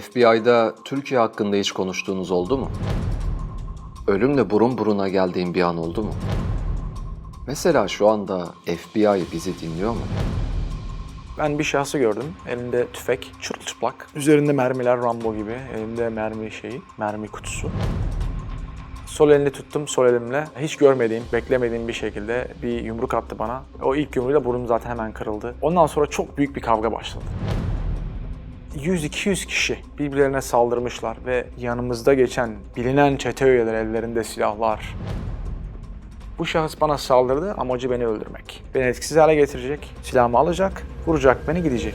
FBI'da Türkiye hakkında hiç konuştuğunuz oldu mu? Ölümle burun buruna geldiğin bir an oldu mu? Mesela şu anda FBI bizi dinliyor mu? Ben bir şahsı gördüm. Elinde tüfek, çırılçıplak. Üzerinde mermiler Rambo gibi. Elinde mermi şeyi, mermi kutusu. Sol elini tuttum, sol elimle. Hiç görmediğim, beklemediğim bir şekilde bir yumruk attı bana. O ilk yumruğuyla burnum zaten hemen kırıldı. Ondan sonra çok büyük bir kavga başladı. 100-200 kişi birbirlerine saldırmışlar ve yanımızda geçen bilinen çete üyeleri ellerinde silahlar. Bu şahıs bana saldırdı, amacı beni öldürmek. Beni etkisiz hale getirecek, silahımı alacak, vuracak beni gidecek.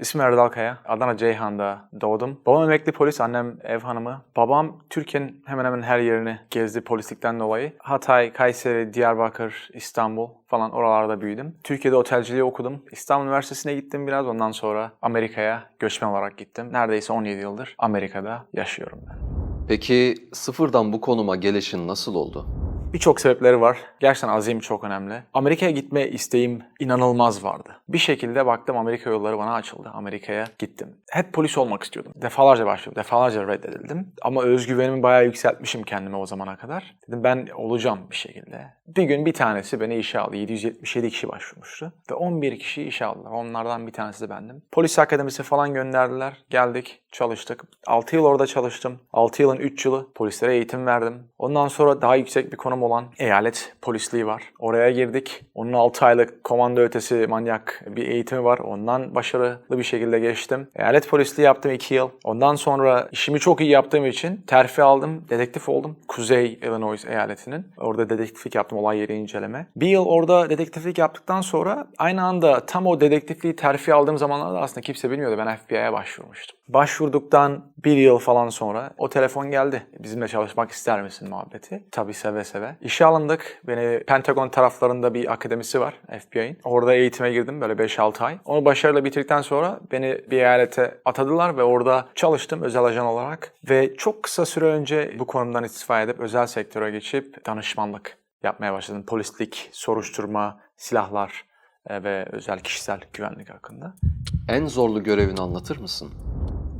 İsmim Erdal Kaya. Adana Ceyhan'da doğdum. Babam emekli polis, annem ev hanımı. Babam Türkiye'nin hemen hemen her yerini gezdi polislikten dolayı. Hatay, Kayseri, Diyarbakır, İstanbul falan oralarda büyüdüm. Türkiye'de otelciliği okudum. İstanbul Üniversitesi'ne gittim biraz. Ondan sonra Amerika'ya göçmen olarak gittim. Neredeyse 17 yıldır Amerika'da yaşıyorum ben. Peki sıfırdan bu konuma gelişin nasıl oldu? Birçok sebepleri var. Gerçekten azim çok önemli. Amerika'ya gitme isteğim inanılmaz vardı. Bir şekilde baktım Amerika yolları bana açıldı. Amerika'ya gittim. Hep polis olmak istiyordum. Defalarca başvurdum. Defalarca reddedildim. Ama özgüvenimi bayağı yükseltmişim kendime o zamana kadar. Dedim ben olacağım bir şekilde. Bir gün bir tanesi beni işe aldı. 777 kişi başvurmuştu. Ve 11 kişi işe aldılar. Onlardan bir tanesi de bendim. Polis akademisi falan gönderdiler. Geldik, çalıştık. 6 yıl orada çalıştım. 6 yılın 3 yılı polislere eğitim verdim. Ondan sonra daha yüksek bir konum olan eyalet polisliği var. Oraya girdik. Onun 6 aylık komando ötesi manyak bir eğitimi var. Ondan başarılı bir şekilde geçtim. Eyalet polisliği yaptım 2 yıl. Ondan sonra işimi çok iyi yaptığım için terfi aldım. Dedektif oldum. Kuzey Illinois eyaletinin. Orada dedektiflik yaptım. Olay yeri inceleme. Bir yıl orada dedektiflik yaptıktan sonra aynı anda tam o dedektifliği terfi aldığım zamanlarda aslında kimse bilmiyordu. Ben FBI'ye başvurmuştum. Başvurduktan bir yıl falan sonra o telefon geldi. Bizimle çalışmak ister misin muhabbeti. Tabii seve seve. İşe alındık. Beni Pentagon taraflarında bir akademisi var FBI'nin. Orada eğitime girdim böyle 5-6 ay. Onu başarıyla bitirdikten sonra beni bir eyalete atadılar ve orada çalıştım özel ajan olarak. Ve çok kısa süre önce bu konumdan istifa edip özel sektöre geçip danışmanlık yapmaya başladım. Polislik, soruşturma, silahlar e, ve özel kişisel güvenlik hakkında. En zorlu görevini anlatır mısın?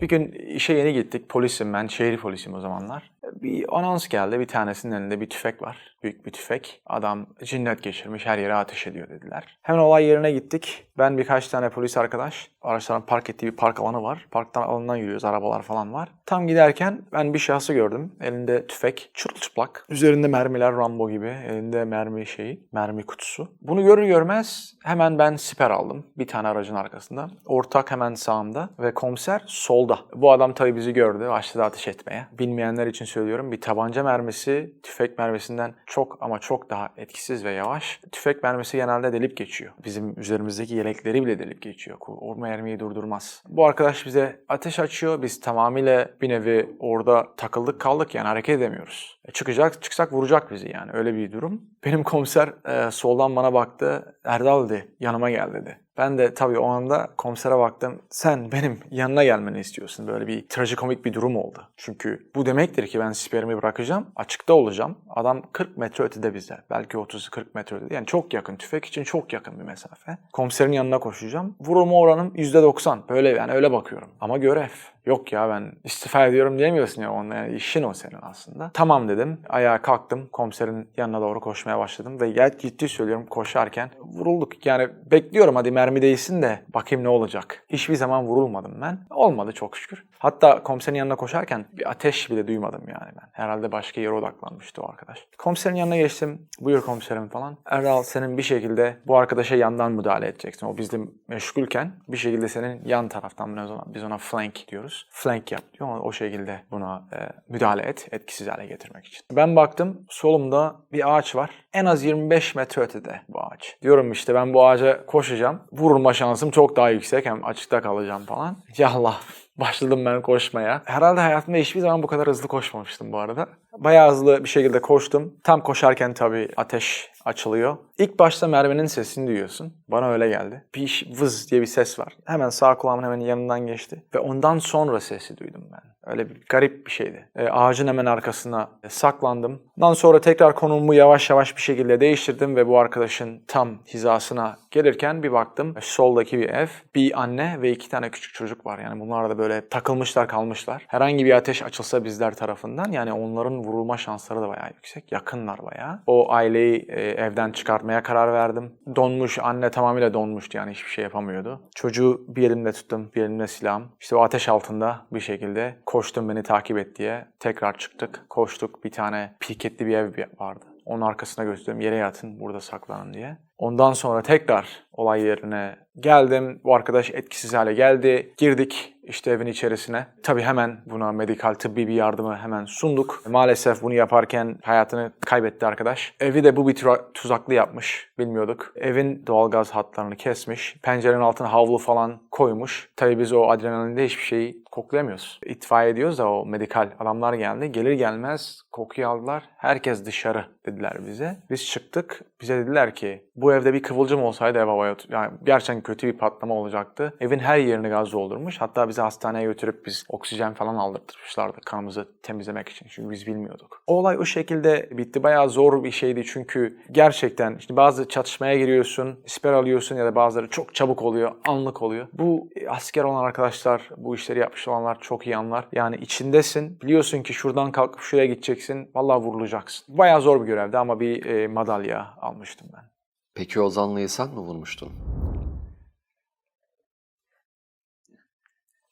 Bir gün işe yeni gittik. Polisim ben. Şehir polisiyim o zamanlar. Bir anons geldi. Bir tanesinin elinde bir tüfek var. Büyük bir tüfek. Adam cinnet geçirmiş. Her yere ateş ediyor dediler. Hemen olay yerine gittik. Ben birkaç tane polis arkadaş. Araçların park ettiği bir park alanı var. Parktan alanından yürüyoruz. Arabalar falan var. Tam giderken ben bir şahsı gördüm. Elinde tüfek. Çırılçıplak. Üzerinde mermiler Rambo gibi. Elinde mermi şeyi. Mermi kutusu. Bunu görür görmez hemen ben siper aldım. Bir tane aracın arkasında. Ortak hemen sağımda. Ve komiser solda. Bu adam tabii bizi gördü. Başladı ateş etmeye. Bilmeyenler için söylüyorum. Bir tabanca mermisi tüfek mermisinden çok ama çok daha etkisiz ve yavaş. Tüfek mermisi genelde delip geçiyor. Bizim üzerimizdeki yelekleri bile delip geçiyor. O mermiyi durdurmaz. Bu arkadaş bize ateş açıyor. Biz tamamıyla bir nevi orada takıldık kaldık yani hareket edemiyoruz. E çıkacak, çıksak vuracak bizi yani öyle bir durum. Benim komiser e, soldan bana baktı. Erdal dedi yanıma gel dedi. Ben de tabii o anda komisere baktım. Sen benim yanına gelmeni istiyorsun. Böyle bir trajikomik bir durum oldu. Çünkü bu demektir ki ben siperimi bırakacağım. Açıkta olacağım. Adam 40 metre ötede bize. Belki 30-40 metre ötede. Yani çok yakın. Tüfek için çok yakın bir mesafe. Komiserin yanına koşacağım. Vurulma oranım %90. Böyle yani öyle bakıyorum. Ama görev. Yok ya ben istifa ediyorum diyemiyorsun ya onunla. Yani işin o senin aslında. Tamam dedim. Ayağa kalktım. Komiserin yanına doğru koşmaya başladım. Ve gel ciddi söylüyorum koşarken vurulduk. Yani bekliyorum hadi mermi değilsin de bakayım ne olacak. Hiçbir zaman vurulmadım ben. Olmadı çok şükür. Hatta komiserin yanına koşarken bir ateş bile duymadım yani ben. Herhalde başka yere odaklanmıştı o arkadaş. Komiserin yanına geçtim. Buyur komiserim falan. Erdal senin bir şekilde bu arkadaşa yandan müdahale edeceksin. O bizde meşgulken bir şekilde senin yan taraftan biz ona flank diyoruz. Flank yap diyor o şekilde buna e, müdahale et etkisiz hale getirmek için. Ben baktım solumda bir ağaç var. En az 25 metre ötede bu ağaç. Diyorum işte ben bu ağaca koşacağım. Vurulma şansım çok daha yüksek. Hem açıkta kalacağım falan. Ya Allah Başladım ben koşmaya. Herhalde hayatımda hiçbir zaman bu kadar hızlı koşmamıştım bu arada. Bayağı hızlı bir şekilde koştum. Tam koşarken tabii ateş açılıyor. İlk başta merminin sesini duyuyorsun. Bana öyle geldi. Bir vız diye bir ses var. Hemen sağ kulağımın hemen yanından geçti. Ve ondan sonra sesi duydum ben. Öyle bir garip bir şeydi. E, ağacın hemen arkasına saklandım. Ondan sonra tekrar konumumu yavaş yavaş bir şekilde değiştirdim ve bu arkadaşın tam hizasına gelirken bir baktım. e, Soldaki bir ev, bir anne ve iki tane küçük çocuk var. Yani bunlar da böyle takılmışlar kalmışlar. Herhangi bir ateş açılsa bizler tarafından yani onların vurulma şansları da bayağı yüksek. Yakınlar bayağı. O aileyi e, evden çıkartmaya karar verdim. Donmuş, anne tamamıyla donmuştu yani hiçbir şey yapamıyordu. Çocuğu bir elimle tuttum, bir elimle silahım. İşte o ateş altında bir şekilde koştum beni takip et diye. Tekrar çıktık, koştuk. Bir tane piketli bir ev vardı. Onun arkasına gösterdim yere yatın burada saklanın diye. Ondan sonra tekrar olay yerine geldim. Bu arkadaş etkisiz hale geldi. Girdik işte evin içerisine. Tabii hemen buna medikal tıbbi bir yardımı hemen sunduk. Maalesef bunu yaparken hayatını kaybetti arkadaş. Evi de bu bir tuzaklı yapmış. Bilmiyorduk. Evin doğalgaz hatlarını kesmiş. Pencerenin altına havlu falan koymuş. Tabii biz o adrenalinde hiçbir şeyi koklayamıyoruz. İtfaiye ediyoruz da o medikal adamlar geldi. Gelir gelmez kokuyu aldılar. Herkes dışarı dediler bize. Biz çıktık. Bize dediler ki bu evde bir kıvılcım olsaydı ev havaya yani gerçekten kötü bir patlama olacaktı. Evin her yerini gaz doldurmuş. Hatta bizi hastaneye götürüp biz oksijen falan aldırtmışlardı kanımızı temizlemek için. Çünkü biz bilmiyorduk. O olay o şekilde bitti. Bayağı zor bir şeydi çünkü gerçekten işte bazı çatışmaya giriyorsun, siper alıyorsun ya da bazıları çok çabuk oluyor, anlık oluyor. Bu e, asker olan arkadaşlar, bu işleri yapmış olanlar çok iyi anlar. Yani içindesin, biliyorsun ki şuradan kalkıp şuraya gideceksin, vallahi vurulacaksın. Bayağı zor bir görevdi ama bir e, madalya almıştım ben. Peki Ozanlı'yı sen mi vurmuştun?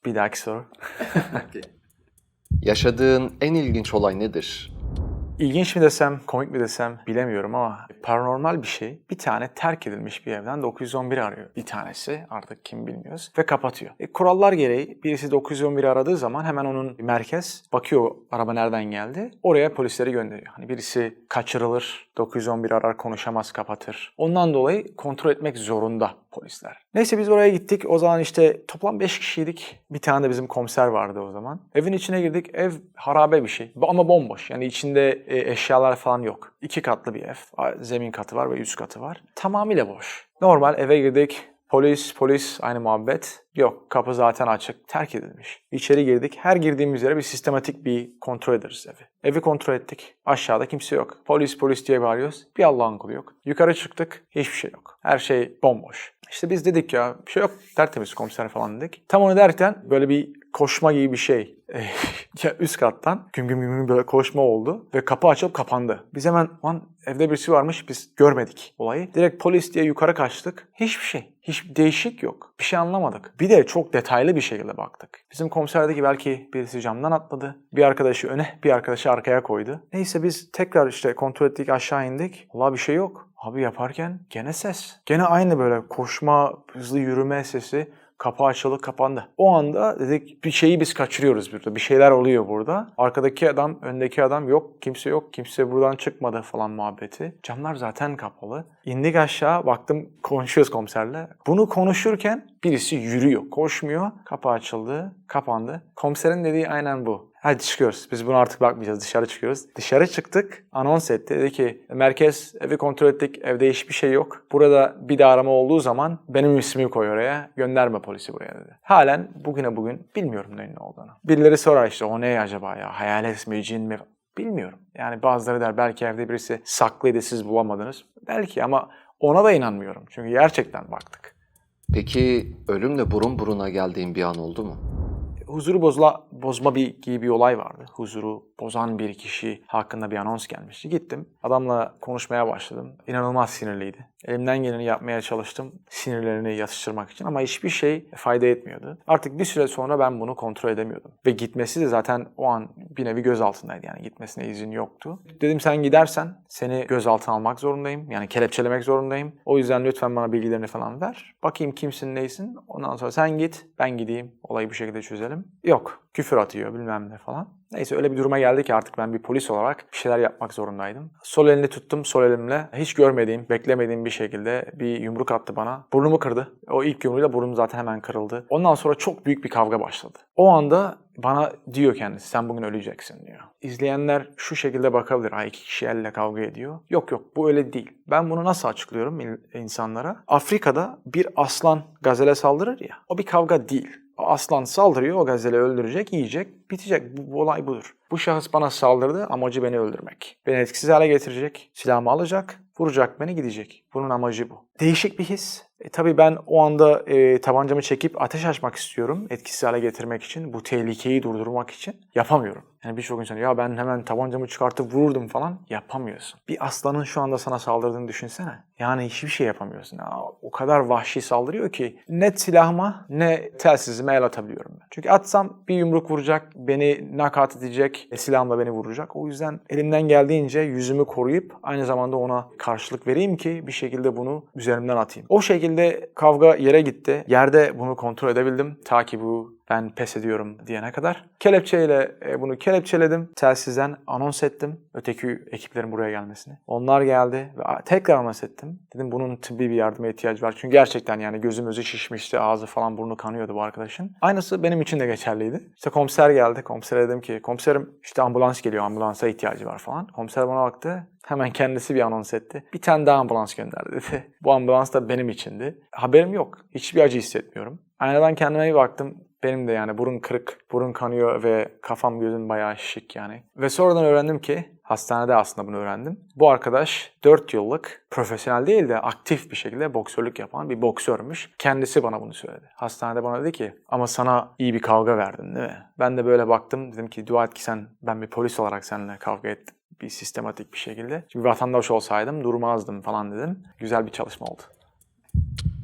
Bir dahaki soru. Yaşadığın en ilginç olay nedir? İlginç mi desem, komik mi desem bilemiyorum ama paranormal bir şey. Bir tane terk edilmiş bir evden 911 arıyor. Bir tanesi artık kim bilmiyoruz ve kapatıyor. E, kurallar gereği birisi 911 aradığı zaman hemen onun merkez bakıyor araba nereden geldi. Oraya polisleri gönderiyor. Hani birisi kaçırılır, 911 arar konuşamaz kapatır. Ondan dolayı kontrol etmek zorunda polisler. Neyse biz oraya gittik. O zaman işte toplam 5 kişiydik. Bir tane de bizim komiser vardı o zaman. Evin içine girdik. Ev harabe bir şey. Ama bomboş. Yani içinde e, eşyalar falan yok. İki katlı bir ev. Zemin katı var ve üst katı var. Tamamıyla boş. Normal eve girdik. Polis, polis aynı muhabbet. Yok kapı zaten açık. Terk edilmiş. İçeri girdik. Her girdiğimiz yere bir sistematik bir kontrol ederiz evi. Evi kontrol ettik. Aşağıda kimse yok. Polis polis diye bağırıyoruz. Bir Allah'ın kulu yok. Yukarı çıktık. Hiçbir şey yok. Her şey bomboş. İşte biz dedik ya bir şey yok tertemiz komiser falan dedik. Tam onu derken böyle bir koşma gibi bir şey. ya üst kattan güm güm güm böyle koşma oldu ve kapı açılıp kapandı. Biz hemen lan evde birisi varmış biz görmedik olayı. Direkt polis diye yukarı kaçtık. Hiçbir şey. Hiç değişik yok. Bir şey anlamadık. Bir de çok detaylı bir şekilde baktık. Bizim komiserdeki belki birisi camdan atladı. Bir arkadaşı öne, bir arkadaşı arkaya koydu. Neyse biz tekrar işte kontrol ettik aşağı indik. Allah bir şey yok. Abi yaparken gene ses. Gene aynı böyle koşma, hızlı yürüme sesi. Kapı açıldı kapandı. O anda dedik bir şeyi biz kaçırıyoruz burada. Bir şeyler oluyor burada. Arkadaki adam, öndeki adam yok. Kimse yok. Kimse buradan çıkmadı falan muhabbeti. Camlar zaten kapalı. İndik aşağı baktım konuşuyoruz komiserle. Bunu konuşurken birisi yürüyor. Koşmuyor. Kapı açıldı. Kapandı. Komiserin dediği aynen bu. Hadi çıkıyoruz. Biz buna artık bakmayacağız. Dışarı çıkıyoruz. Dışarı çıktık. Anons etti. Dedi ki merkez evi kontrol ettik. Evde hiçbir şey yok. Burada bir de arama olduğu zaman benim ismimi koy oraya. Gönderme polisi buraya dedi. Halen bugüne bugün bilmiyorum neyin ne olduğunu. Birileri sorar işte o ne acaba ya? Hayalet mi, cin mi? Bilmiyorum. Yani bazıları der belki evde birisi saklıydı siz bulamadınız. Belki ama ona da inanmıyorum. Çünkü gerçekten baktık. Peki ölümle burun buruna geldiğin bir an oldu mu? Huzuru bozula, bozma bir gibi bir olay vardı. Huzuru bozan bir kişi hakkında bir anons gelmişti. Gittim. Adamla konuşmaya başladım. İnanılmaz sinirliydi. Elimden geleni yapmaya çalıştım sinirlerini yatıştırmak için ama hiçbir şey fayda etmiyordu. Artık bir süre sonra ben bunu kontrol edemiyordum. Ve gitmesi de zaten o an bir nevi gözaltındaydı yani gitmesine izin yoktu. Dedim sen gidersen seni gözaltına almak zorundayım. Yani kelepçelemek zorundayım. O yüzden lütfen bana bilgilerini falan ver. Bakayım kimsin neysin. Ondan sonra sen git ben gideyim. Olayı bu şekilde çözelim. Yok küfür atıyor bilmem ne falan. Neyse öyle bir duruma geldi ki artık ben bir polis olarak bir şeyler yapmak zorundaydım. Sol elini tuttum sol elimle. Hiç görmediğim, beklemediğim bir şekilde bir yumruk attı bana. Burnumu kırdı. O ilk yumruğuyla burnum zaten hemen kırıldı. Ondan sonra çok büyük bir kavga başladı. O anda bana diyor kendisi sen bugün öleceksin diyor. İzleyenler şu şekilde bakabilir. Ha iki kişi elle kavga ediyor. Yok yok bu öyle değil. Ben bunu nasıl açıklıyorum insanlara? Afrika'da bir aslan gazele saldırır ya. O bir kavga değil. Aslan saldırıyor, o gazeli öldürecek, yiyecek, bitecek. Bu, bu olay budur. Bu şahıs bana saldırdı, amacı beni öldürmek. Beni etkisiz hale getirecek, silahımı alacak, vuracak beni gidecek. Bunun amacı bu. Değişik bir his. E, tabii ben o anda e, tabancamı çekip ateş açmak istiyorum etkisiz hale getirmek için, bu tehlikeyi durdurmak için. Yapamıyorum. Yani birçok insan ya ben hemen tabancamı çıkartıp vururdum falan yapamıyorsun. Bir aslanın şu anda sana saldırdığını düşünsene. Yani hiçbir şey yapamıyorsun. Ya, o kadar vahşi saldırıyor ki ne silahıma ne telsizime el atabiliyorum ben. Çünkü atsam bir yumruk vuracak, beni nakat edecek, e, silahımla beni vuracak. O yüzden elimden geldiğince yüzümü koruyup aynı zamanda ona karşılık vereyim ki bir şekilde bunu üzerimden atayım. O şekilde kavga yere gitti. Yerde bunu kontrol edebildim. Ta ki bu ben pes ediyorum diyene kadar. Kelepçeyle e, bunu kelepçeledim. Telsizden anons ettim öteki ekiplerin buraya gelmesini. Onlar geldi ve tekrar anons ettim. Dedim bunun tıbbi bir yardıma ihtiyacı var. Çünkü gerçekten yani gözüm özü şişmişti. Ağzı falan burnu kanıyordu bu arkadaşın. Aynısı benim için de geçerliydi. İşte komiser geldi. Komisere dedim ki komiserim işte ambulans geliyor. Ambulansa ihtiyacı var falan. Komiser bana baktı. Hemen kendisi bir anons etti. Bir tane daha ambulans gönderdi dedi. Bu ambulans da benim içindi. Haberim yok. Hiçbir acı hissetmiyorum. Aynadan kendime bir baktım. Benim de yani burun kırık, burun kanıyor ve kafam gözüm bayağı şişik yani. Ve sonradan öğrendim ki, hastanede aslında bunu öğrendim. Bu arkadaş 4 yıllık profesyonel değil de aktif bir şekilde boksörlük yapan bir boksörmüş. Kendisi bana bunu söyledi. Hastanede bana dedi ki ama sana iyi bir kavga verdin değil mi? Ben de böyle baktım dedim ki dua et ki sen ben bir polis olarak seninle kavga ettim bir sistematik bir şekilde. Çünkü vatandaş olsaydım durmazdım falan dedim. Güzel bir çalışma oldu.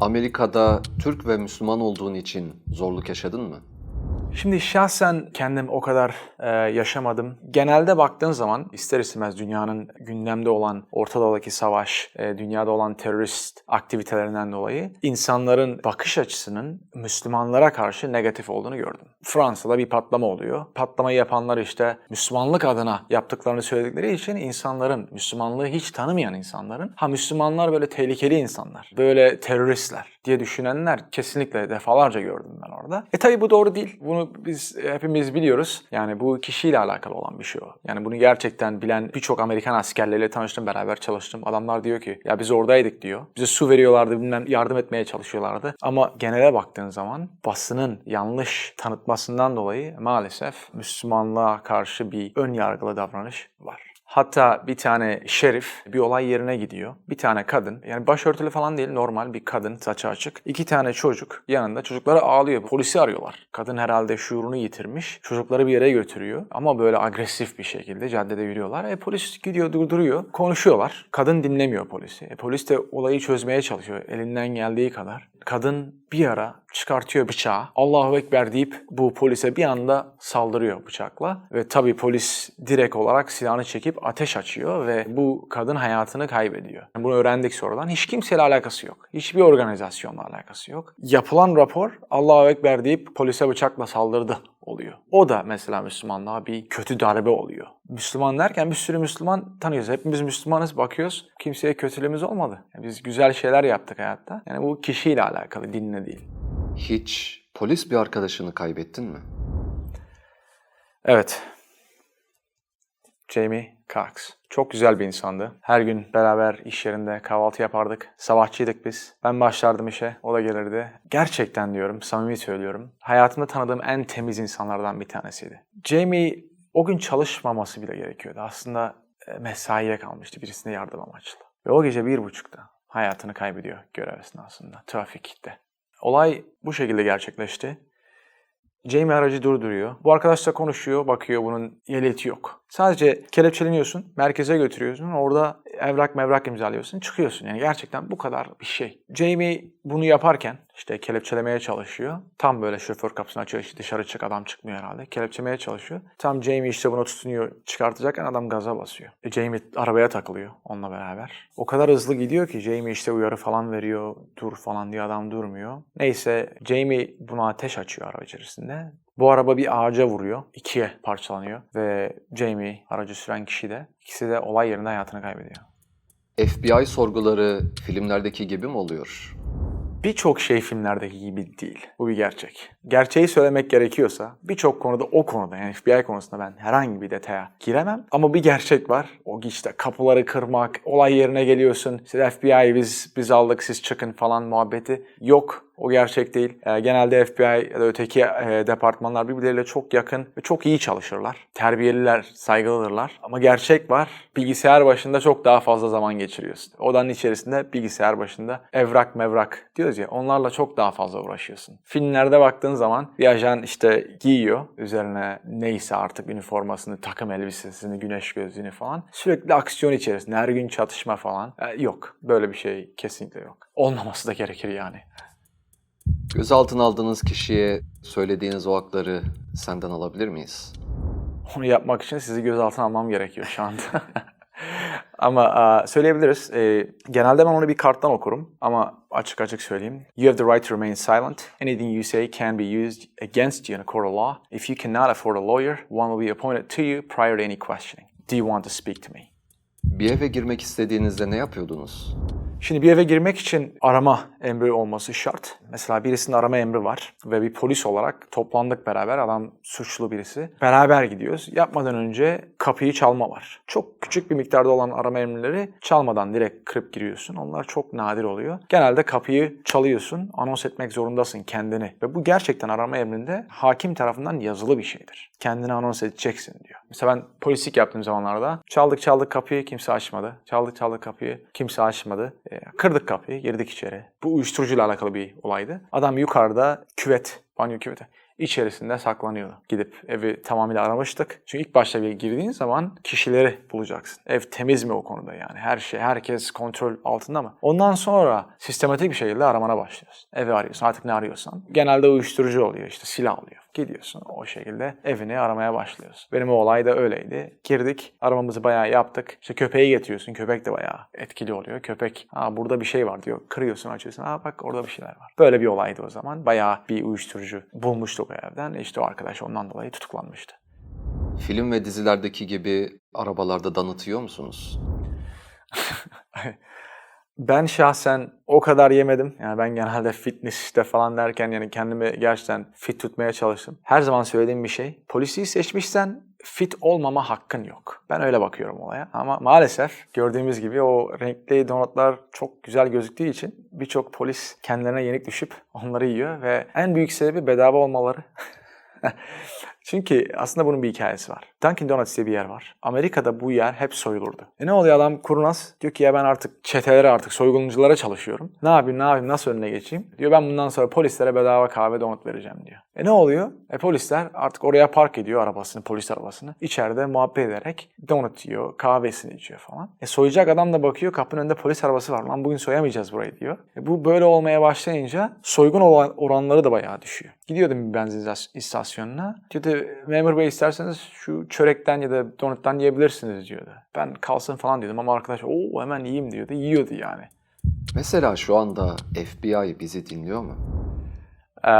Amerika'da Türk ve Müslüman olduğun için zorluk yaşadın mı? Şimdi şahsen kendim o kadar e, yaşamadım. Genelde baktığın zaman ister istemez dünyanın gündemde olan Orta Doğu'daki savaş, e, dünyada olan terörist aktivitelerinden dolayı insanların bakış açısının Müslümanlara karşı negatif olduğunu gördüm. Fransa'da bir patlama oluyor. Patlamayı yapanlar işte Müslümanlık adına yaptıklarını söyledikleri için insanların, Müslümanlığı hiç tanımayan insanların, ha Müslümanlar böyle tehlikeli insanlar, böyle teröristler diye düşünenler kesinlikle defalarca gördüm ben orada. E tabi bu doğru değil. Bunu biz hepimiz biliyoruz. Yani bu kişiyle alakalı olan bir şey o. Yani bunu gerçekten bilen birçok Amerikan askerleriyle tanıştım, beraber çalıştım. Adamlar diyor ki ya biz oradaydık diyor. Bize su veriyorlardı, bilmem yardım etmeye çalışıyorlardı. Ama genele baktığın zaman basının yanlış tanıtmasından dolayı maalesef Müslümanlığa karşı bir ön yargılı davranış var. Hatta bir tane şerif bir olay yerine gidiyor. Bir tane kadın, yani başörtülü falan değil normal bir kadın, saçı açık. İki tane çocuk yanında. Çocukları ağlıyor. Polisi arıyorlar. Kadın herhalde şuurunu yitirmiş. Çocukları bir yere götürüyor. Ama böyle agresif bir şekilde caddede yürüyorlar. E polis gidiyor durduruyor. Konuşuyorlar. Kadın dinlemiyor polisi. E polis de olayı çözmeye çalışıyor elinden geldiği kadar. Kadın bir ara çıkartıyor bıçağı. Allahu Ekber deyip bu polise bir anda saldırıyor bıçakla. Ve tabii polis direkt olarak silahını çekip ateş açıyor ve bu kadın hayatını kaybediyor. Bunu öğrendik sonradan. Hiç kimseyle alakası yok. Hiçbir organizasyonla alakası yok. Yapılan rapor Allahu Ekber deyip polise bıçakla saldırdı oluyor. O da mesela Müslümanlığa bir kötü darbe oluyor. Müslüman derken bir sürü Müslüman tanıyoruz. Hepimiz Müslümanız bakıyoruz. Kimseye kötülüğümüz olmadı. Yani biz güzel şeyler yaptık hayatta. Yani bu kişiyle alakalı, dinle değil. Hiç polis bir arkadaşını kaybettin mi? Evet. Jamie Cox. Çok güzel bir insandı. Her gün beraber iş yerinde kahvaltı yapardık. Sabahçıydık biz. Ben başlardım işe, o da gelirdi. Gerçekten diyorum, samimi söylüyorum. Hayatımda tanıdığım en temiz insanlardan bir tanesiydi. Jamie o gün çalışmaması bile gerekiyordu. Aslında e, mesaiye kalmıştı birisine yardım amaçlı. Ve o gece bir buçukta hayatını kaybediyor görev esnasında, trafikte. Olay bu şekilde gerçekleşti. Jamie aracı durduruyor. Bu arkadaşla konuşuyor, bakıyor bunun ehliyeti yok. Sadece kelepçeleniyorsun, merkeze götürüyorsun, orada evrak mevrak imzalıyorsun, çıkıyorsun. Yani gerçekten bu kadar bir şey. Jamie bunu yaparken işte kelepçelemeye çalışıyor. Tam böyle şoför kapısını açıyor, işte dışarı çık adam çıkmıyor herhalde. Kelepçelemeye çalışıyor. Tam Jamie işte bunu tutunuyor, çıkartacakken adam gaza basıyor. E, Jamie arabaya takılıyor onunla beraber. O kadar hızlı gidiyor ki Jamie işte uyarı falan veriyor, dur falan diye adam durmuyor. Neyse Jamie buna ateş açıyor araba içerisinde. Bu araba bir ağaca vuruyor. ikiye parçalanıyor. Ve Jamie, aracı süren kişi de ikisi de olay yerinde hayatını kaybediyor. FBI sorguları filmlerdeki gibi mi oluyor? Birçok şey filmlerdeki gibi değil. Bu bir gerçek. Gerçeği söylemek gerekiyorsa birçok konuda o konuda yani FBI konusunda ben herhangi bir detaya giremem. Ama bir gerçek var. O işte kapıları kırmak, olay yerine geliyorsun. İşte FBI biz biz aldık siz çıkın falan muhabbeti yok. O gerçek değil. Ee, genelde FBI ya da öteki e, departmanlar birbirleriyle çok yakın ve çok iyi çalışırlar. Terbiyeliler, saygılıdırlar. Ama gerçek var. Bilgisayar başında çok daha fazla zaman geçiriyorsun. Odanın içerisinde bilgisayar başında evrak mevrak diyoruz ya onlarla çok daha fazla uğraşıyorsun. Filmlerde baktığın zaman bir ajan işte giyiyor üzerine neyse artık üniformasını, takım elbisesini, güneş gözlüğünü falan. Sürekli aksiyon içerisinde her gün çatışma falan. Ee, yok böyle bir şey kesinlikle yok. Olmaması da gerekir yani. Gözaltına aldığınız kişiye söylediğiniz o hakları senden alabilir miyiz? Onu yapmak için sizi gözaltına almam gerekiyor şu anda. ama söyleyebiliriz. E, genelde ben onu bir karttan okurum ama açık açık söyleyeyim. You have the right to remain silent. Anything you say can be used against you in a court of law. If you cannot afford a lawyer, one will be appointed to you prior to any questioning. Do you want to speak to me? Bir eve girmek istediğinizde ne yapıyordunuz? Şimdi bir eve girmek için arama emri olması şart. Mesela birisinin arama emri var ve bir polis olarak toplandık beraber. Adam suçlu birisi. Beraber gidiyoruz. Yapmadan önce kapıyı çalma var. Çok küçük bir miktarda olan arama emirleri çalmadan direkt kırıp giriyorsun. Onlar çok nadir oluyor. Genelde kapıyı çalıyorsun. Anons etmek zorundasın kendini. Ve bu gerçekten arama emrinde hakim tarafından yazılı bir şeydir. Kendini anons edeceksin diyor. Mesela ben polislik yaptığım zamanlarda çaldık çaldık kapıyı kimse açmadı. Çaldık çaldık kapıyı kimse açmadı. E, kırdık kapıyı girdik içeri. Bu uyuşturucuyla alakalı bir olaydı. Adam yukarıda küvet, banyo küveti içerisinde saklanıyordu. Gidip evi tamamıyla aramıştık. Çünkü ilk başta bir girdiğin zaman kişileri bulacaksın. Ev temiz mi o konuda yani? Her şey, herkes kontrol altında mı? Ondan sonra sistematik bir şekilde aramana başlıyorsun. Evi arıyorsun, artık ne arıyorsan. Genelde uyuşturucu oluyor, işte silah oluyor. Gidiyorsun o şekilde evini aramaya başlıyorsun. Benim o olay da öyleydi. Girdik, aramamızı bayağı yaptık. İşte köpeği getiriyorsun, köpek de bayağı etkili oluyor. Köpek, ha burada bir şey var diyor. Kırıyorsun, açıyorsun. Ha bak orada bir şeyler var. Böyle bir olaydı o zaman. Bayağı bir uyuşturucu bulmuştuk o evden. İşte o arkadaş ondan dolayı tutuklanmıştı. Film ve dizilerdeki gibi arabalarda danıtıyor musunuz? Ben şahsen o kadar yemedim. Yani ben genelde fitness işte falan derken yani kendimi gerçekten fit tutmaya çalıştım. Her zaman söylediğim bir şey. Polisi seçmişsen fit olmama hakkın yok. Ben öyle bakıyorum olaya. Ama maalesef gördüğümüz gibi o renkli donutlar çok güzel gözüktüğü için birçok polis kendilerine yenik düşüp onları yiyor ve en büyük sebebi bedava olmaları. Çünkü aslında bunun bir hikayesi var. Dunkin Donuts diye bir yer var. Amerika'da bu yer hep soyulurdu. E ne oluyor adam kurnaz? Diyor ki ya ben artık çetelere artık soygunculara çalışıyorum. Ne yapayım ne yapayım nasıl önüne geçeyim? Diyor ben bundan sonra polislere bedava kahve donut vereceğim diyor. E ne oluyor? E polisler artık oraya park ediyor arabasını, polis arabasını. İçeride muhabbet ederek donut yiyor, kahvesini içiyor falan. E soyacak adam da bakıyor kapının önünde polis arabası var. Lan bugün soyamayacağız burayı diyor. E bu böyle olmaya başlayınca soygun oranları da bayağı düşüyor. Gidiyordum bir benzin istasyonuna. Diyordu memur bey isterseniz şu çörekten ya da donuttan yiyebilirsiniz diyordu. Ben kalsın falan diyordum ama arkadaş o hemen yiyeyim diyordu. Yiyordu yani. Mesela şu anda FBI bizi dinliyor mu? Ee,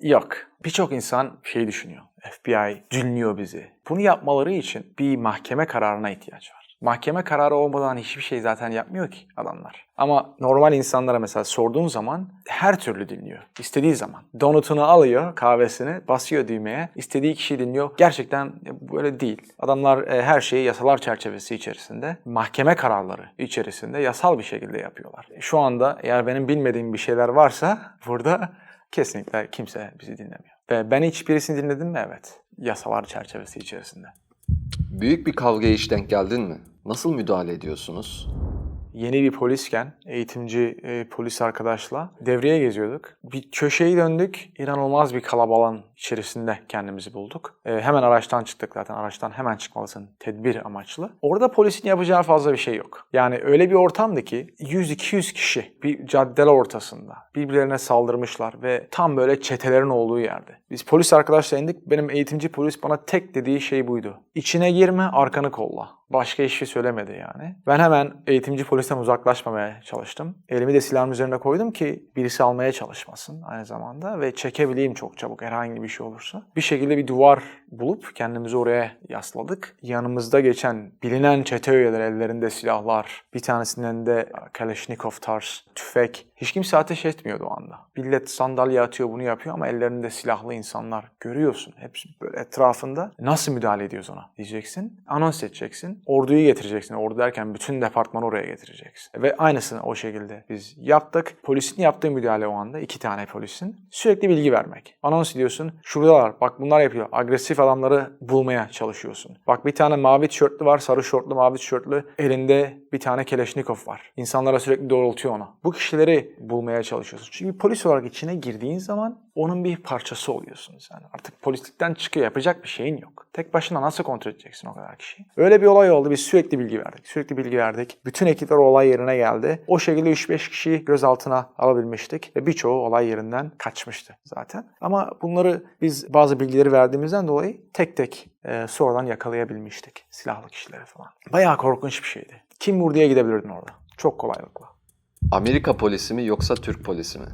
yok. Birçok insan şey düşünüyor. FBI dinliyor bizi. Bunu yapmaları için bir mahkeme kararına ihtiyaç var. Mahkeme kararı olmadan hiçbir şey zaten yapmıyor ki adamlar. Ama normal insanlara mesela sorduğun zaman her türlü dinliyor. İstediği zaman. Donutunu alıyor, kahvesini, basıyor düğmeye. istediği kişiyi dinliyor. Gerçekten böyle değil. Adamlar e, her şeyi yasalar çerçevesi içerisinde, mahkeme kararları içerisinde yasal bir şekilde yapıyorlar. Şu anda eğer benim bilmediğim bir şeyler varsa burada kesinlikle kimse bizi dinlemiyor. Ve ben hiçbirisini dinledim mi? Evet. Yasalar çerçevesi içerisinde. Büyük bir kavgaya hiç denk geldin mi? Nasıl müdahale ediyorsunuz? Yeni bir polisken, eğitimci e, polis arkadaşla devreye geziyorduk. Bir köşeyi döndük, inanılmaz bir kalabalığın içerisinde kendimizi bulduk. E, hemen araçtan çıktık zaten, araçtan hemen çıkmalısın tedbir amaçlı. Orada polisin yapacağı fazla bir şey yok. Yani öyle bir ortamdı ki 100-200 kişi bir caddeler ortasında birbirlerine saldırmışlar ve tam böyle çetelerin olduğu yerde. Biz polis arkadaşla indik, benim eğitimci polis bana tek dediği şey buydu. İçine girme, arkanı kolla. Başka hiçbir şey söylemedi yani. Ben hemen eğitimci polisten uzaklaşmamaya çalıştım. Elimi de silahın üzerine koydum ki birisi almaya çalışmasın aynı zamanda ve çekebileyim çok çabuk herhangi bir şey olursa. Bir şekilde bir duvar bulup kendimizi oraya yasladık. Yanımızda geçen bilinen çete üyeleri ellerinde silahlar, bir tanesinin de Kalashnikov tarz tüfek. Hiç kimse ateş etmiyordu o anda. Millet sandalye atıyor bunu yapıyor ama ellerinde silahlı insanlar görüyorsun. Hepsi böyle etrafında. Nasıl müdahale ediyoruz ona diyeceksin. Anons edeceksin. Orduyu getireceksin. Ordu derken bütün departmanı oraya getireceksin. Ve aynısını o şekilde biz yaptık. Polisin yaptığı müdahale o anda iki tane polisin sürekli bilgi vermek. Anons ediyorsun. Şuradalar. Bak bunlar yapıyor. Agresif adamları bulmaya çalışıyorsun. Bak bir tane mavi tişörtlü var. Sarı şortlu, mavi tişörtlü. Elinde bir tane Keleşnikov var. İnsanlara sürekli doğrultuyor onu. Bu kişileri bulmaya çalışıyorsun. Çünkü polis olarak içine girdiğin zaman onun bir parçası oluyorsun sen. Artık polislikten çıkıyor. Yapacak bir şeyin yok. Tek başına nasıl kontrol edeceksin o kadar kişiyi? Öyle bir olay oldu. Biz sürekli bilgi verdik. Sürekli bilgi verdik. Bütün ekipler olay yerine geldi. O şekilde 3-5 kişiyi gözaltına alabilmiştik. Ve birçoğu olay yerinden kaçmıştı zaten. Ama bunları biz bazı bilgileri verdiğimizden dolayı tek tek e, sonradan yakalayabilmiştik. Silahlı kişileri falan. Bayağı korkunç bir şeydi. Kim vur diye gidebilirdin orada. Çok kolaylıkla. Amerika polisi mi yoksa Türk polisi mi?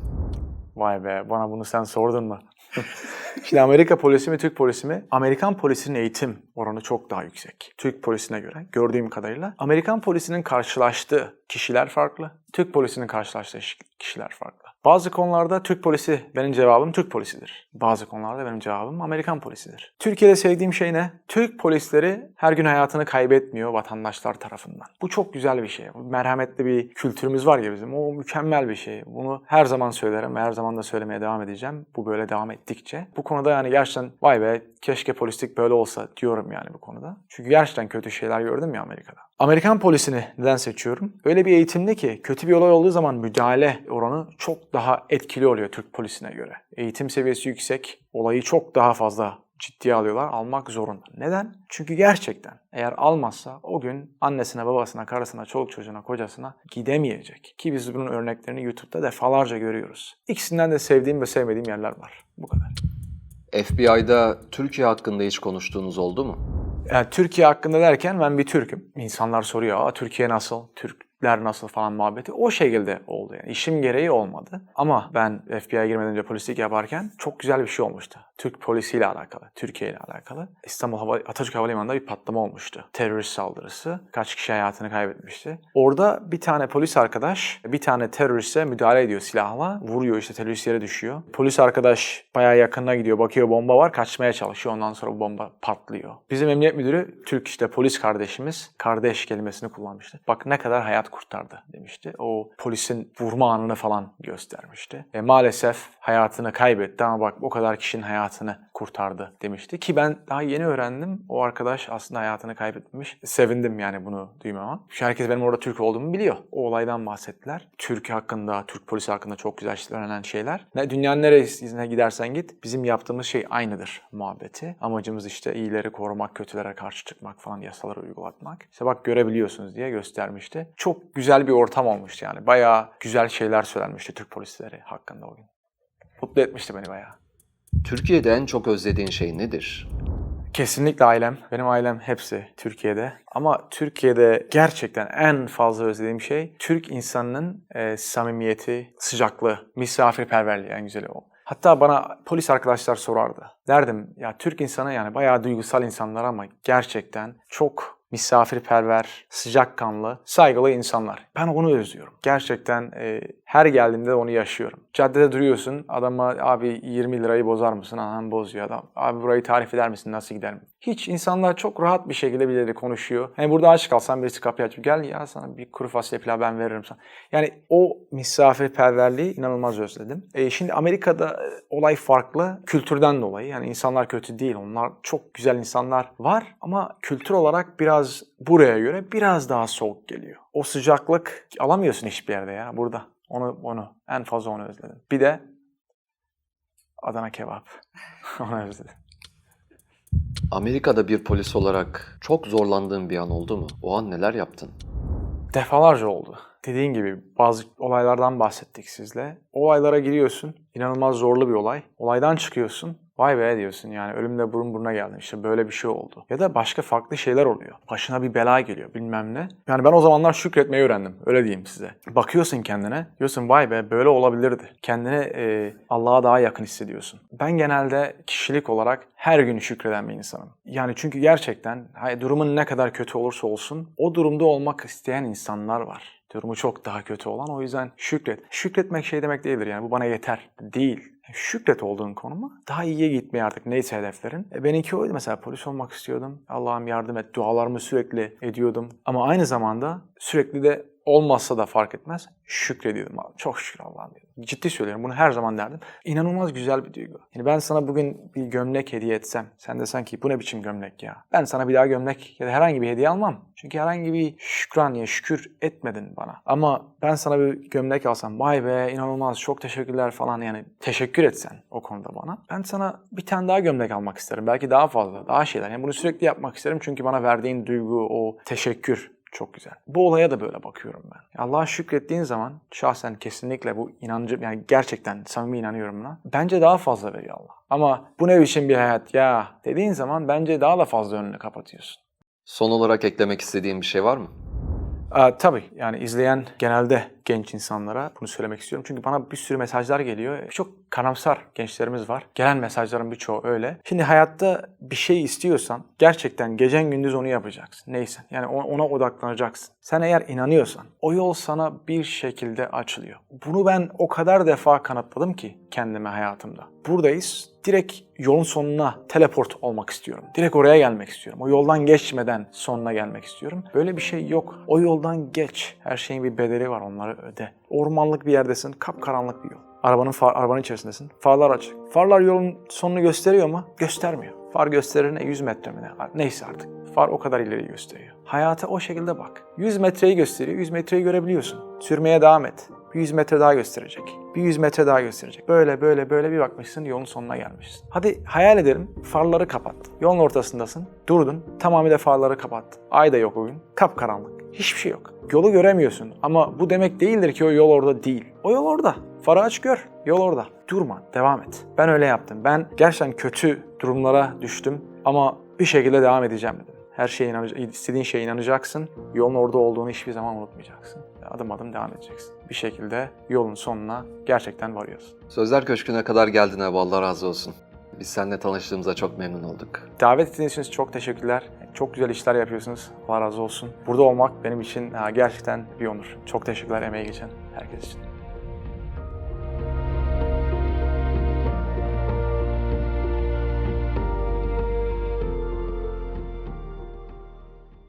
Vay be bana bunu sen sordun mu? Şimdi Amerika polisi mi Türk polisi mi? Amerikan polisinin eğitim oranı çok daha yüksek. Türk polisine göre gördüğüm kadarıyla. Amerikan polisinin karşılaştığı kişiler farklı. Türk polisinin karşılaştığı kişiler farklı. Bazı konularda Türk polisi benim cevabım Türk polisidir. Bazı konularda benim cevabım Amerikan polisidir. Türkiye'de sevdiğim şey ne? Türk polisleri her gün hayatını kaybetmiyor vatandaşlar tarafından. Bu çok güzel bir şey. Merhametli bir kültürümüz var ya bizim. O mükemmel bir şey. Bunu her zaman söylerim ve her zaman da söylemeye devam edeceğim. Bu böyle devam ettikçe. Bu konuda yani gerçekten vay be keşke polislik böyle olsa diyorum yani bu konuda. Çünkü gerçekten kötü şeyler gördüm ya Amerika'da. Amerikan polisini neden seçiyorum? Öyle bir eğitimde ki kötü bir olay olduğu zaman müdahale oranı çok daha etkili oluyor Türk polisine göre. Eğitim seviyesi yüksek, olayı çok daha fazla ciddiye alıyorlar, almak zorunda. Neden? Çünkü gerçekten eğer almazsa o gün annesine, babasına, karısına, çoluk çocuğuna, kocasına gidemeyecek. Ki biz bunun örneklerini YouTube'da defalarca görüyoruz. İkisinden de sevdiğim ve sevmediğim yerler var. Bu kadar. FBI'da Türkiye hakkında hiç konuştuğunuz oldu mu? Yani Türkiye hakkında derken ben bir Türk'üm. İnsanlar soruyor, Aa, Türkiye nasıl, Türkler nasıl falan muhabbeti. O şekilde oldu yani. İşim gereği olmadı. Ama ben FBI'ye girmeden önce polislik yaparken çok güzel bir şey olmuştu. Türk polisiyle alakalı, Türkiye ile alakalı. İstanbul Hava, Atatürk Havalimanı'nda bir patlama olmuştu. Terörist saldırısı. Kaç kişi hayatını kaybetmişti. Orada bir tane polis arkadaş bir tane teröriste müdahale ediyor silahla. Vuruyor işte terörist yere düşüyor. Polis arkadaş bayağı yakınına gidiyor. Bakıyor bomba var. Kaçmaya çalışıyor. Ondan sonra bomba patlıyor. Bizim emniyet müdürü Türk işte polis kardeşimiz kardeş kelimesini kullanmıştı. Bak ne kadar hayat kurtardı demişti. O polisin vurma anını falan göstermişti. E, maalesef hayatını kaybetti ama bak o kadar kişinin hayatını kurtardı demişti. Ki ben daha yeni öğrendim. O arkadaş aslında hayatını kaybetmiş. Sevindim yani bunu duymama. Çünkü herkes benim orada Türk olduğumu biliyor. O olaydan bahsettiler. Türk hakkında, Türk polisi hakkında çok güzel öğrenen şeyler. Ne, dünyanın neresine gidersen git bizim yaptığımız şey aynıdır muhabbeti. Amacımız işte iyileri korumak, kötülere karşı çıkmak falan yasaları uygulatmak. İşte bak görebiliyorsunuz diye göstermişti. Çok güzel bir ortam olmuştu yani. Bayağı güzel şeyler söylenmişti Türk polisleri hakkında o gün. Mutlu etmişti beni bayağı. Türkiye'de en çok özlediğin şey nedir? Kesinlikle ailem. Benim ailem hepsi Türkiye'de. Ama Türkiye'de gerçekten en fazla özlediğim şey Türk insanının e, samimiyeti, sıcaklığı, misafirperverliği en güzeli o. Hatta bana polis arkadaşlar sorardı. Derdim ya Türk insanı yani bayağı duygusal insanlar ama gerçekten çok misafirperver, sıcakkanlı, saygılı insanlar. Ben onu özlüyorum. Gerçekten e, her geldiğimde onu yaşıyorum. Caddede duruyorsun, adama abi 20 lirayı bozar mısın? Anam bozuyor adam. Abi burayı tarif eder misin? Nasıl giderim? Hiç insanlar çok rahat bir şekilde birileri konuşuyor. Hani burada aç kalsan birisi kapıyı açıp gel ya sana bir kuru fasulye pilav ben veririm sana. Yani o misafirperverliği inanılmaz özledim. E, şimdi Amerika'da e, olay farklı. Kültürden dolayı. Yani insanlar kötü değil. Onlar çok güzel insanlar var ama kültür olarak biraz buraya göre biraz daha soğuk geliyor. O sıcaklık alamıyorsun hiçbir yerde ya burada. Onu onu en fazla onu özledim. Bir de Adana kebap. onu özledim. Amerika'da bir polis olarak çok zorlandığın bir an oldu mu? O an neler yaptın? Defalarca oldu. Dediğin gibi bazı olaylardan bahsettik sizle. O olaylara giriyorsun. İnanılmaz zorlu bir olay. Olaydan çıkıyorsun. Vay be diyorsun yani ölümle burun buruna geldim işte böyle bir şey oldu. Ya da başka farklı şeyler oluyor. Başına bir bela geliyor bilmem ne. Yani ben o zamanlar şükretmeyi öğrendim öyle diyeyim size. Bakıyorsun kendine diyorsun vay be böyle olabilirdi. Kendini e, Allah'a daha yakın hissediyorsun. Ben genelde kişilik olarak her gün şükreden bir insanım. Yani çünkü gerçekten durumun ne kadar kötü olursa olsun o durumda olmak isteyen insanlar var durumu çok daha kötü olan. O yüzden şükret. Şükretmek şey demek değildir yani bu bana yeter. Değil. Şükret olduğun konuma daha iyiye gitmeye artık neyse hedeflerin. E benimki oydu mesela polis olmak istiyordum. Allah'ım yardım et dualarımı sürekli ediyordum. Ama aynı zamanda sürekli de olmazsa da fark etmez şükrediyordum abi. Çok şükür Allah'ım diyordum. Ciddi söylüyorum bunu her zaman derdim. İnanılmaz güzel bir duygu. Yani ben sana bugün bir gömlek hediye etsem sen desen ki bu ne biçim gömlek ya. Ben sana bir daha gömlek ya da herhangi bir hediye almam. Çünkü herhangi bir şükran ya şükür etmedin bana. Ama ben sana bir gömlek alsam vay be inanılmaz çok teşekkürler falan yani teşekkür etsen o konuda bana. Ben sana bir tane daha gömlek almak isterim. Belki daha fazla daha şeyler. Yani bunu sürekli yapmak isterim çünkü bana verdiğin duygu o teşekkür çok güzel. Bu olaya da böyle bakıyorum ben. Allah'a şükrettiğin zaman şahsen kesinlikle bu inancım yani gerçekten samimi inanıyorum buna. Bence daha fazla veriyor Allah. Ama bu ne biçim bir hayat ya dediğin zaman bence daha da fazla önünü kapatıyorsun. Son olarak eklemek istediğin bir şey var mı? Aa, tabii yani izleyen genelde genç insanlara bunu söylemek istiyorum. Çünkü bana bir sürü mesajlar geliyor. Çok karamsar gençlerimiz var. Gelen mesajların birçoğu öyle. Şimdi hayatta bir şey istiyorsan gerçekten gecen gündüz onu yapacaksın. Neyse yani ona odaklanacaksın. Sen eğer inanıyorsan o yol sana bir şekilde açılıyor. Bunu ben o kadar defa kanıtladım ki kendime hayatımda. Buradayız. Direkt yolun sonuna teleport olmak istiyorum. Direkt oraya gelmek istiyorum. O yoldan geçmeden sonuna gelmek istiyorum. Böyle bir şey yok. O yoldan geç. Her şeyin bir bedeli var onları öde. Ormanlık bir yerdesin, kapkaranlık bir yol. Arabanın far, arabanın içerisindesin. Farlar açık. Farlar yolun sonunu gösteriyor mu? Göstermiyor. Far gösterir ne 100 metre mi ne? Neyse artık. Far o kadar ileri gösteriyor. Hayata o şekilde bak. 100 metreyi gösteriyor. 100 metreyi görebiliyorsun. Sürmeye devam et. Bir 100 metre daha gösterecek. Bir 100 metre daha gösterecek. Böyle böyle böyle bir bakmışsın yolun sonuna gelmişsin. Hadi hayal edelim farları kapat. Yolun ortasındasın. Durdun. Tamamıyla farları kapattın. Ay da yok o gün. Kapkaranlık. Hiçbir şey yok. Yolu göremiyorsun ama bu demek değildir ki o yol orada değil. O yol orada. Farı aç gör. Yol orada. Durma. Devam et. Ben öyle yaptım. Ben gerçekten kötü durumlara düştüm ama bir şekilde devam edeceğim dedim. Her şeye inanacaksın, istediğin şeye inanacaksın. Yolun orada olduğunu hiçbir zaman unutmayacaksın. Adım adım devam edeceksin. Bir şekilde yolun sonuna gerçekten varıyorsun. Sözler Köşkü'ne kadar geldin abi Allah razı olsun. Biz seninle tanıştığımıza çok memnun olduk. Davet ettiğiniz için çok teşekkürler. Çok güzel işler yapıyorsunuz. Allah razı olsun. Burada olmak benim için gerçekten bir onur. Çok teşekkürler emeği geçen herkes için.